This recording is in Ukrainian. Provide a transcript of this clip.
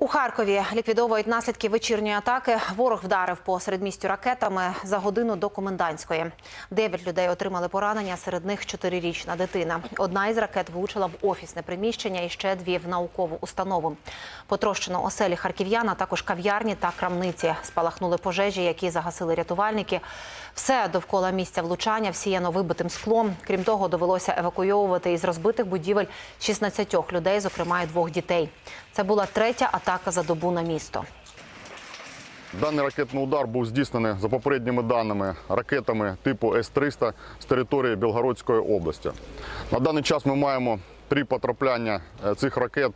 У Харкові ліквідовують наслідки вечірньої атаки. Ворог вдарив по середмістю ракетами за годину до комендантської. Дев'ять людей отримали поранення. Серед них чотирирічна дитина. Одна із ракет влучила в офісне приміщення і ще дві в наукову установу. Потрощено оселі харків'яна, також кав'ярні та крамниці. Спалахнули пожежі, які загасили рятувальники. Все довкола місця влучання всіяно вибитим склом. Крім того, довелося евакуйовувати із розбитих будівель 16 людей, зокрема й двох дітей. Це була третя атака за добу на місто. Даний ракетний удар був здійснений за попередніми даними ракетами типу С-300 з території Білгородської області. На даний час ми маємо три потрапляння е, цих ракет